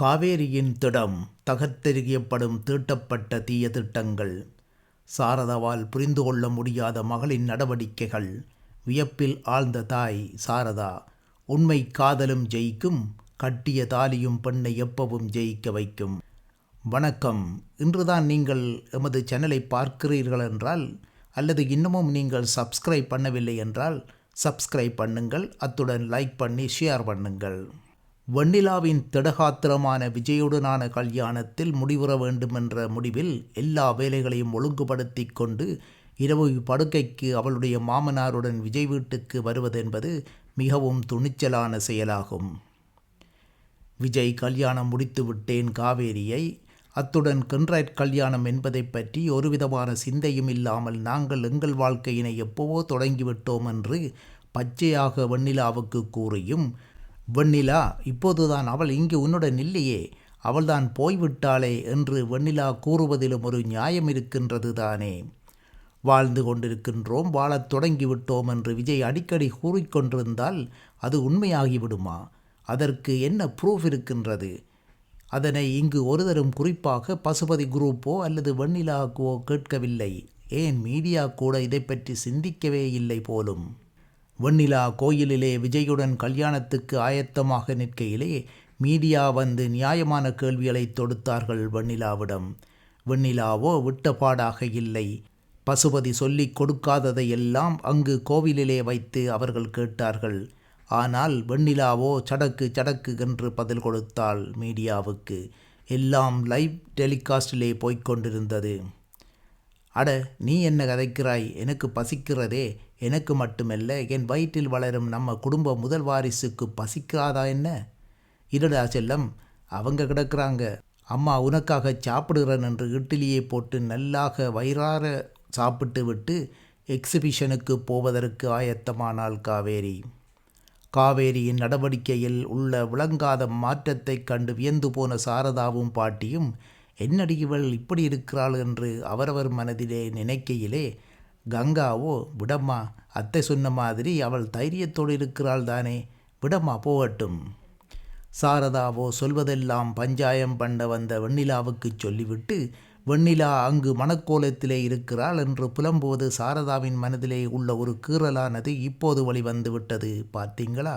காவேரியின் திடம் தகர்த்தெறியப்படும் தீட்டப்பட்ட தீய திட்டங்கள். சாரதாவால் புரிந்து கொள்ள முடியாத மகளின் நடவடிக்கைகள். வியப்பில் ஆழ்ந்த தாய் சாரதா உண்மை காதலும் ஜெயிக்கும் கட்டிய தாலியும் பெண்ணை எப்பவும் ஜெயிக்க வைக்கும். வணக்கம். இன்றுதான் நீங்கள் எமது சேனலை பார்க்கிறீர்கள் என்றால் அல்லது இன்னமும் நீங்கள் சப்ஸ்கிரைப் பண்ணவில்லை என்றால் சப்ஸ்கிரைப் பண்ணுங்கள். அத்துடன் லைக் பண்ணி ஷேர் பண்ணுங்கள். வெண்ணிலாவின் திடகாத்திரமான விஜயுடனான கல்யாணத்தில் முடிவுற வேண்டுமென்ற முடிவில் எல்லா வேலைகளையும் ஒழுங்குபடுத்தி கொண்டு இரவு படுக்கைக்கு அவளுடைய மாமனாருடன் விஜய் வீட்டுக்கு வருவதென்பது மிகவும் துணிச்சலான செயலாகும். விஜய் கல்யாணம் முடித்து விட்டேன் காவேரியை. அத்துடன் கன்ராட் கல்யாணம் என்பதை பற்றி ஒருவிதமான சிந்தையும் இல்லாமல் நாங்கள் எங்கள் வாழ்க்கையினை எப்போவோ தொடங்கிவிட்டோம் என்று பச்சையாக வெண்ணிலாவுக்கு கூறியும் வெண்ணிலா இப்போதுதான் அவள் இங்கு உன்னுடன் இல்லையே. அவள்தான் போய்விட்டாளே என்று வெண்ணிலா கூறுவதிலும் ஒரு நியாயம் இருக்கின்றது தானே வாழ்ந்து கொண்டிருக்கின்றோம் வாழத் தொடங்கிவிட்டோம் என்று விஜய் அடிக்கடி கூறிக்கொண்டிருந்தால் அது உண்மையாகிவிடுமா? அதற்கு என்ன ப்ரூஃப் இருக்கின்றது? அதனை இங்கு ஒருதரும் குறிப்பாக பசுபதி குரூப்போ அல்லது வெண்ணிலாக்கோ கேட்கவில்லை. ஏன் மீடியா கூட இதை பற்றி சிந்திக்கவே இல்லை போலும்? வெண்ணிலா கோயிலிலே விஜயுடன் கல்யாணத்துக்கு ஆயத்தமாக நிற்கையிலே மீடியா வந்து நியாயமான கேள்விகளை தொடுத்தார்கள் வெண்ணிலாவிடம். வெண்ணிலாவோ விட்டபாடாக இல்லை. பசுபதி சொல்லிக் கொடுக்காததையெல்லாம் அங்கு கோவிலிலே வைத்து அவர்கள் கேட்டார்கள். ஆனால் வெண்ணிலாவோ சடக்கு சடக்கு என்று பதில் கொடுத்தாள் மீடியாவுக்கு. எல்லாம் லைவ் டெலிகாஸ்டிலே போய்க்கொண்டிருந்தது அட நீ என்ன கதைக்கிறாய்? எனக்கு பசிக்கிறதே. எனக்கு மட்டுமல்ல என் வயிற்றில் வளரும் நம்ம குடும்ப முதல் வாரிசுக்கு பசிக்காதா என்ன? இருடா செல்லம் அவங்க கிடக்கிறாங்க. அம்மா உனக்காக சாப்பிடுகிறேன் என்று இட்லியை போட்டு நல்லாக வயிறார சாப்பிட்டு விட்டு எக்ஸிபிஷனுக்கு போவதற்கு ஆயத்தமானாள் காவேரி. காவேரியின் நடவடிக்கையில் உள்ள விளங்காத மாற்றத்தைக் கண்டு வியந்து போன சாரதாவும் பாட்டியும் என்னடி இவள் இப்படி இருக்கிறாள் என்று அவரவர் மனதிலே நினைக்கையிலே கங்காவோ விடம்மா அத்தை சொன்ன மாதிரி அவள் தைரியத்தோடு இருக்கிறாள் தானே விடம்மா போகட்டும் சாரதாவோ சொல்வதெல்லாம் பஞ்சாயம் பண்ண வந்த வெண்ணிலாவுக்கு சொல்லிவிட்டு வெண்ணிலா அங்கு மணக்கோலத்திலே இருக்கிறாள் என்று புலம்போது சாரதாவின் மனதிலே உள்ள ஒரு கீறலானது இப்போது வழிவந்து விட்டது பார்த்தீங்களா?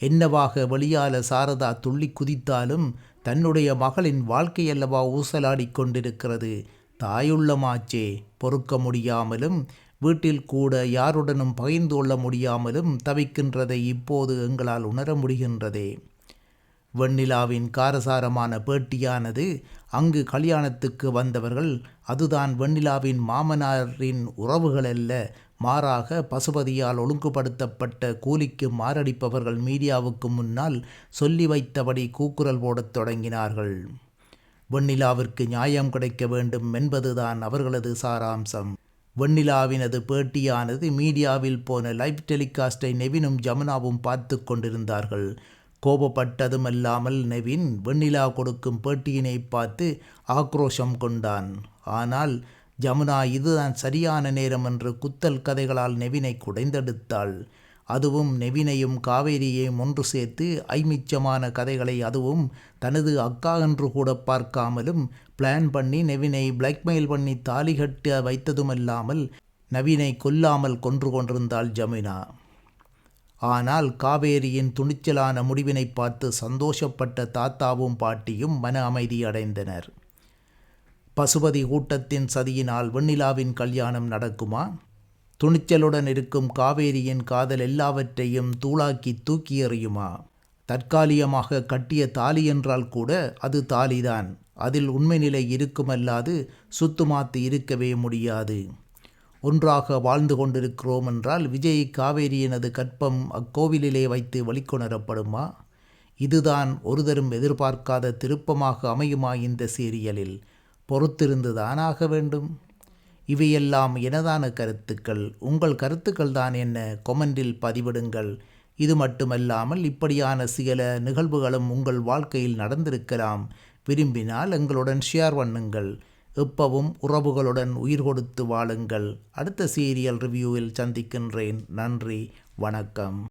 என்னவாக வெளியால சாரதா துள்ளி குதித்தாலும் தன்னுடைய மகளின் வாழ்க்கையல்லவா ஊசலாடி கொண்டிருக்கிறது. தாயுள்ளமாச்சே பொறுக்க முடியாமலும் வீட்டில் கூட யாருடனும் பகிர்ந்து கொள்ள முடியாமலும் தவிக்கின்றதை இப்போது எங்களால் உணர முடிகின்றதே. வெண்ணிலாவின் காரசாரமான பேட்டியானது அங்கு கல்யாணத்துக்கு வந்தவர்கள் அதுதான் வெண்ணிலாவின் மாமனாரின் உறவுகள் அல்ல மாறாக பசுபதியால் ஒழுங்குபடுத்தப்பட்ட கூலிக்கு மாரடிப்பவர்கள் மீடியாவுக்கு முன்னால் சொல்லி வைத்தபடி கூக்குரல் போடத் தொடங்கினார்கள். வெண்ணிலாவிற்கு நியாயம் கிடைக்க வேண்டும் என்பதுதான் அவர்களது சாராம்சம். வெண்ணிலாவினது பேட்டியானது மீடியாவில் போன லைவ் டெலிகாஸ்டை நெவினும் ஜமுனாவும் பார்த்து கொண்டிருந்தார்கள். கோபப்பட்டதுமல்லாமல் நெவின் வெண்ணிலா கொடுக்கும் பேட்டியினை பார்த்து ஆக்ரோஷம் கொண்டான். ஆனால் ஜமுனா இதுதான் சரியான நேரம் என்று குத்தல் கதைகளால் நெவினை குடைந்தெடுத்தாள். அதுவும் நெவினையும் காவேரியையும் ஒன்று சேர்த்து ஐமிச்சமான கதைகளை அதுவும் தனது அக்கா என்று கூட பார்க்காமலும் பிளான் பண்ணி நெவினை பிளாக்மெயில் பண்ணி தாலி கட்ட வைத்ததுமல்லாமல் நவீனை கொல்லாமல் கொன்று கொண்டிருந்தாள் ஜமுனா ஆனால் காவேரியின் துணிச்சலான முடிவினை பார்த்து சந்தோஷப்பட்ட தாத்தாவும் பாட்டியும் மன அமைதி அடைந்தனர். பசுபதி கூட்டத்தின் சதியினால் வெண்ணிலாவின் கல்யாணம் நடக்குமா? துணிச்சலுடன் இருக்கும் காவேரியின் காதல் எல்லாவற்றையும் தூளாக்கி தூக்கி எறியுமா? தற்காலிகமாக கட்டிய தாலி என்றால் கூட அது தாலிதான். அதில் உண்மை நிலை இருக்குமல்லாது சுத்துமாத்து இருக்கவே முடியாது. ஒன்றாக வாழ்ந்து கொண்டிருக்கிறோம் என்றால் விஜய் காவேரியினது கற்பம் அக்கோவிலிலே வைத்து வழிகொணரப்படுமா இதுதான் ஒருதரும் எதிர்பார்க்காத திருப்பமாக அமையுமா இந்த சீரியலில்? பொறுத்திருந்து தானாக வேண்டும். இவையெல்லாம் எனதான கருத்துக்கள். உங்கள் கருத்துக்கள் தான் என்ன? கொமெண்டில் பதிவிடுங்கள். இது மட்டுமல்லாமல் இப்படியான சில நிகழ்வுகளும் உங்கள் வாழ்க்கையில் நடந்திருக்கலாம். விரும்பினால் எங்களுடன் ஷேர் பண்ணுங்கள். எப்பவும் உறவுகளுடன் உயிர் கொடுத்து வாழுங்கள். அடுத்த சீரியல் ரிவ்யூவில் சந்திக்கின்றேன். நன்றி. வணக்கம்.